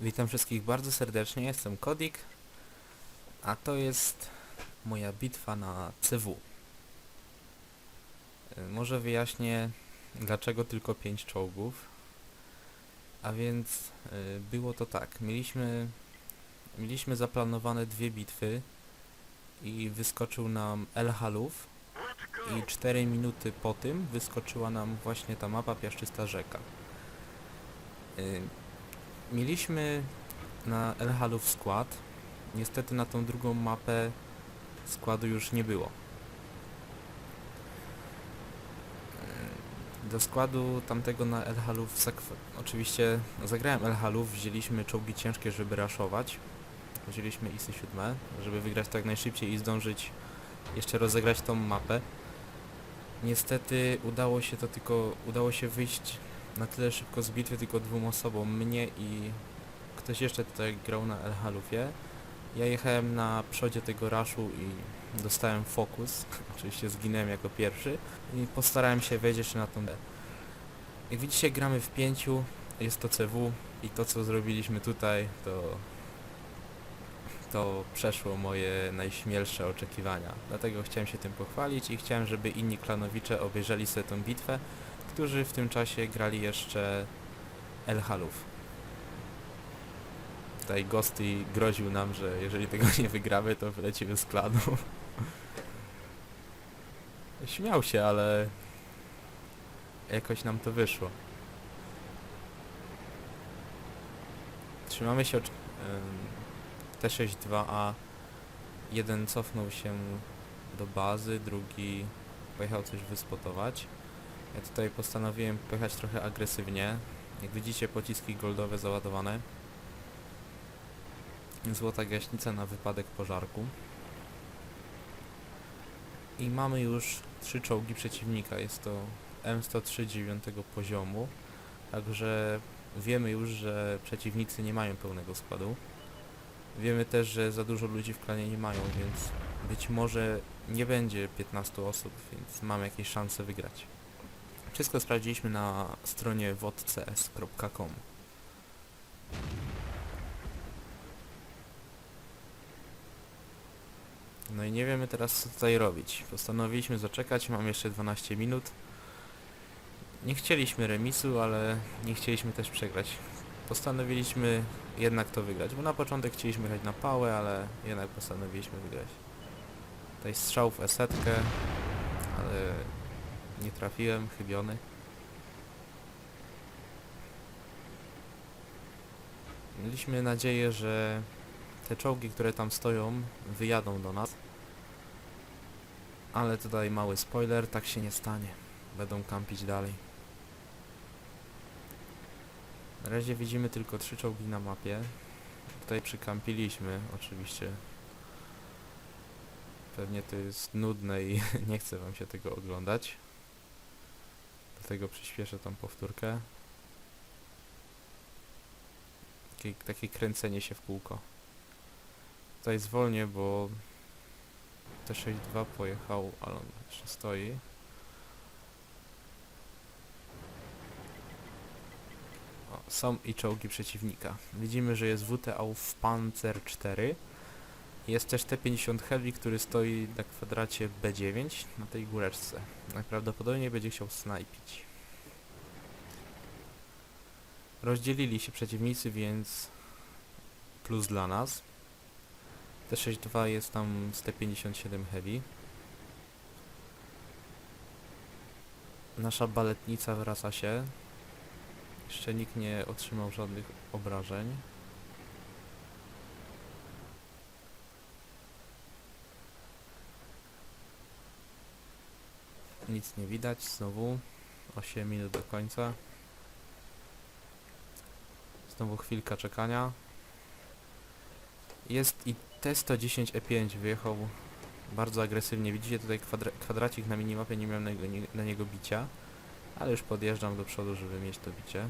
Witam wszystkich bardzo serdecznie, jestem Kodik, a to jest moja bitwa na CW. Y, Może wyjaśnię, dlaczego tylko 5 czołgów. A więc y, było to tak, mieliśmy, mieliśmy zaplanowane dwie bitwy i wyskoczył nam El Haluf i 4 minuty po tym wyskoczyła nam właśnie ta mapa Piaszczysta Rzeka. Mieliśmy na El Haluf skład. Niestety na tą drugą mapę składu już nie było. Yy, Do składu tamtego na El Haluf sekw- oczywiście zagrałem El Haluf, wzięliśmy czołgi ciężkie, żeby raszować. Wzięliśmy ISy 7, żeby wygrać tak najszybciej i zdążyć jeszcze rozegrać tą mapę. Niestety udało się to tylko, udało się wyjść na tyle szybko z bitwy tylko dwóm osobom, mnie i ktoś jeszcze tutaj grał na El Halufie. Ja jechałem na przodzie tego raszu i dostałem fokus, oczywiście zginąłem jako pierwszy i postarałem się jeszcze na tą B. Jak widzicie gramy w pięciu, jest to CW i to co zrobiliśmy tutaj to to przeszło moje najśmielsze oczekiwania. Dlatego chciałem się tym pochwalić i chciałem, żeby inni klanowicze obejrzeli sobie tą bitwę, którzy w tym czasie grali jeszcze El Haluf. Tutaj Ghosty groził nam, że jeżeli tego nie wygramy, to wylecimy z klanu. Śmiał się, ale jakoś nam to wyszło. Trzymamy się ym, T62A. Jeden cofnął się do bazy, drugi pojechał coś wyspotować. Ja tutaj postanowiłem pojechać trochę agresywnie. Jak widzicie pociski goldowe załadowane. Złota gaśnica na wypadek pożarku. I mamy już trzy czołgi przeciwnika. Jest to M103 9 poziomu. Także wiemy już, że przeciwnicy nie mają pełnego składu. Wiemy też, że za dużo ludzi w klanie nie mają, więc być może nie będzie 15 osób, więc mamy jakieś szanse wygrać. Wszystko sprawdziliśmy na stronie wodcs.com. No i nie wiemy teraz co tutaj robić. Postanowiliśmy zaczekać, mam jeszcze 12 minut. Nie chcieliśmy remisu, ale nie chcieliśmy też przegrać. Postanowiliśmy jednak to wygrać, bo na początek chcieliśmy jechać na pałę, ale jednak postanowiliśmy wygrać. Tutaj strzał w esetkę, ale nie trafiłem, chybiony. Mieliśmy nadzieję, że te czołgi, które tam stoją, wyjadą do nas. Ale tutaj mały spoiler, tak się nie stanie. Będą kampić dalej. Na razie widzimy tylko trzy czołgi na mapie. Tutaj przykampiliśmy, oczywiście. Pewnie to jest nudne i nie chcę wam się tego oglądać. Dlatego przyspieszę tą powtórkę. Takie, takie kręcenie się w kółko. Tutaj zwolnię, bo T62 pojechał, ale on jeszcze stoi. O, są i czołgi przeciwnika. Widzimy, że jest WT Panzer 4. Jest też T50 Heavy, który stoi na kwadracie B9 na tej góreczce. Najprawdopodobniej będzie chciał snajpić. Rozdzielili się przeciwnicy, więc plus dla nas. T62 jest tam z T57 Heavy. Nasza baletnica wraca się. Jeszcze nikt nie otrzymał żadnych obrażeń. Nic nie widać, znowu 8 minut do końca. Znowu chwilka czekania. Jest i T110E5 wyjechał bardzo agresywnie. Widzicie tutaj kwadra kwadracik na minimapie, nie miałem na niego, nie, na niego bicia. Ale już podjeżdżam do przodu, żeby mieć to bicie.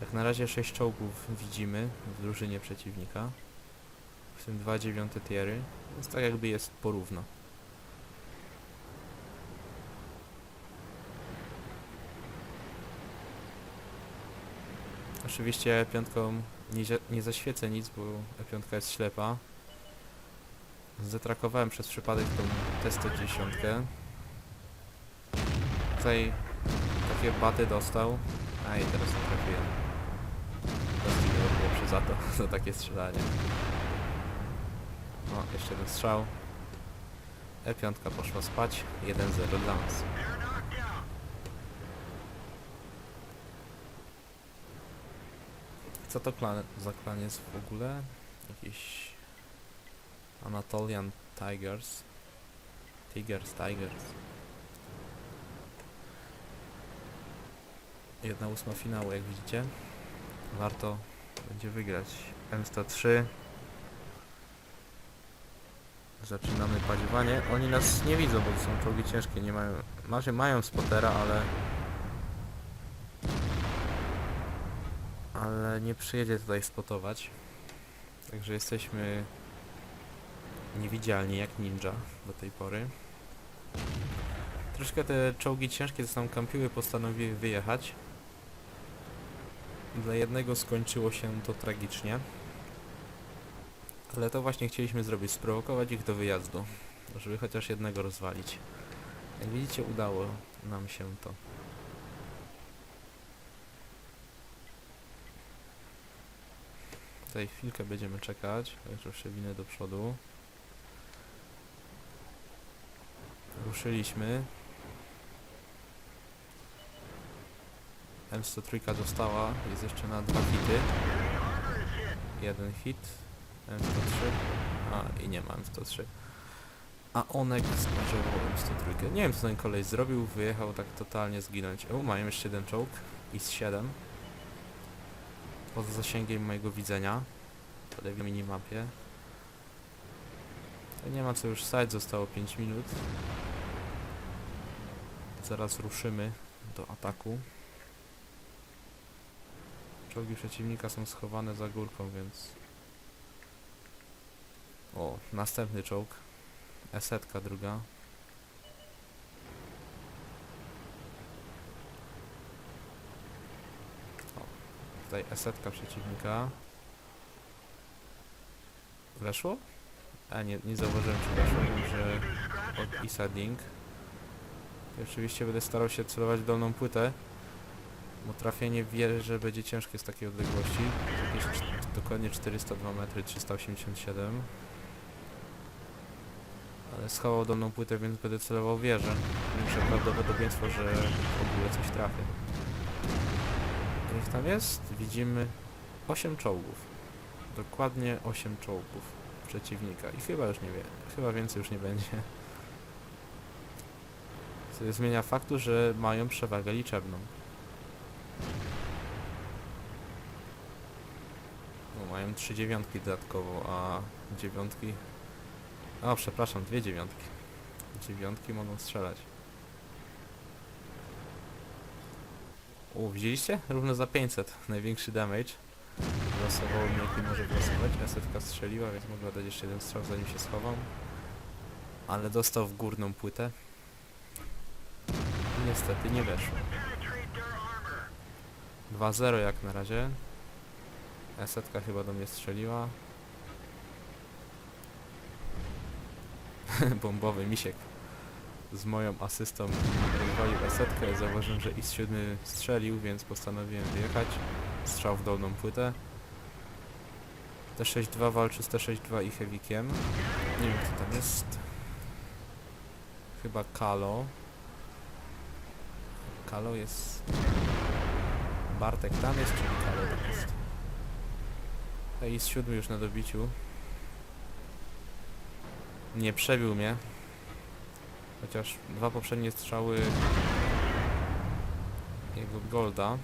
Jak na razie 6 czołgów widzimy w drużynie przeciwnika. W tym 2 dziewiąte tiery. Więc tak jakby jest porówno. Oczywiście piątką nie, nie zaświecę nic, bo piątka jest ślepa. Zatrakowałem przez przypadek tą T-110. Tutaj takie baty dostał. A i teraz nie trafiłem. Dostaję lepszy za to, za takie strzelanie. O, jeszcze jeden strzał. E5 poszła spać. 1-0 dla nas. Co to klan, za klan jest w ogóle? Jakiś Anatolian Tigers. Tigers, Tigers. Jedna ósma finału, jak widzicie. Warto będzie wygrać. M103. Zaczynamy padziewanie. Oni nas nie widzą, bo to są czołgi ciężkie. Nie mają. Macie, mają spotera, ale. Ale nie przyjedzie tutaj spotować. Także jesteśmy niewidzialni jak ninja do tej pory. Troszkę te czołgi ciężkie, co tam kampiły, postanowiły wyjechać. Dla jednego skończyło się to tragicznie. Ale to właśnie chcieliśmy zrobić, sprowokować ich do wyjazdu, żeby chociaż jednego rozwalić. Jak widzicie, udało nam się to. Tutaj chwilkę będziemy czekać, także przewinę do przodu. Ruszyliśmy. M103 została, jest jeszcze na dwa hity. Jeden hit. M103. A i nie ma M103. A Onek spodziewał M103. Nie wiem co ten kolej zrobił, wyjechał tak totalnie zginąć. O, mają jeszcze jeden czołg. IS-7. Poza zasięgiem mojego widzenia. Po lewej minimapie. To nie ma co już side, zostało 5 minut. Zaraz ruszymy do ataku. Czołgi przeciwnika są schowane za górką, więc... O, następny czołg. Esetka druga. Tutaj esetka przeciwnika. Weszło? A nie, nie zauważyłem czy weszło, że od Isading. I oczywiście będę starał się celować w dolną płytę, bo trafienie wieżę będzie ciężkie z takiej odległości. Jakieś dokładnie 402 metry, 387. Ale schował dolną płytę, więc będę celował wieżę. Większe prawdopodobieństwo, że w ogóle coś trafię. Niech tam jest? Widzimy 8 czołgów. Dokładnie 8 czołgów przeciwnika. I chyba już nie wie, chyba więcej już nie będzie. Co zmienia faktu, że mają przewagę liczebną. No, mają trzy dziewiątki dodatkowo, a dziewiątki... O, przepraszam, dwie dziewiątki. Dziewiątki mogą strzelać. U, widzieliście? Równo za 500. Największy damage. Losowało mi jaki może wylosować. Esetka strzeliła, więc mogła dać jeszcze jeden strzał zanim się schowam. Ale dostał w górną płytę. Niestety nie weszło. 2-0 jak na razie. Esetka chyba do mnie strzeliła. Bombowy misiek z moją asystą rozwalił esetkę. Zauważyłem, że IS-7 strzelił, więc postanowiłem wyjechać. Strzał w dolną płytę. T62 walczy z T62 i Heavikiem. Nie wiem kto tam jest. Chyba Kalo. Kalo jest... Bartek tam jest, czyli Kalo tam jest. A z siódmy już na dobiciu. Nie przebił mnie. Chociaż dwa poprzednie strzały jego Golda.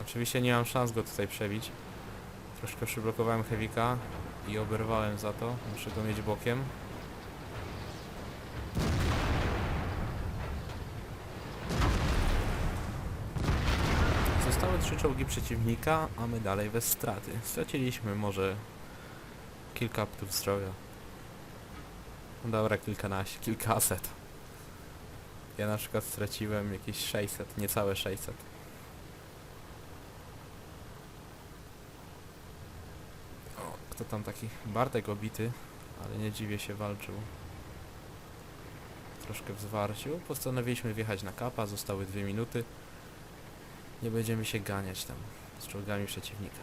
Oczywiście nie mam szans go tutaj przebić. Troszkę przyblokowałem Heavika i oberwałem za to. Muszę go mieć bokiem. Zostały trzy czołgi przeciwnika, a my dalej bez straty. Straciliśmy może kilka ptów zdrowia. Dobra, kilkanaście, kilkaset. Ja na przykład straciłem jakieś 600, niecałe 600. O, kto tam taki? Bartek obity, ale nie dziwię się walczył. Troszkę w zwarciu. Postanowiliśmy wjechać na kapa, zostały dwie minuty. Nie będziemy się ganiać tam z czołgami przeciwnika.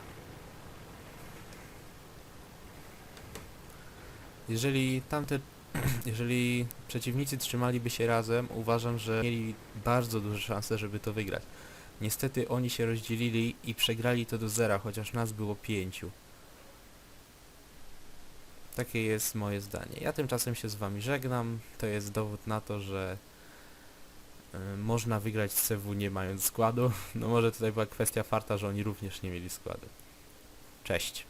Jeżeli tamte jeżeli przeciwnicy trzymaliby się razem, uważam, że mieli bardzo duże szanse, żeby to wygrać. Niestety oni się rozdzielili i przegrali to do zera, chociaż nas było pięciu. Takie jest moje zdanie. Ja tymczasem się z wami żegnam. To jest dowód na to, że y, można wygrać z CW nie mając składu. No może tutaj była kwestia farta, że oni również nie mieli składu. Cześć.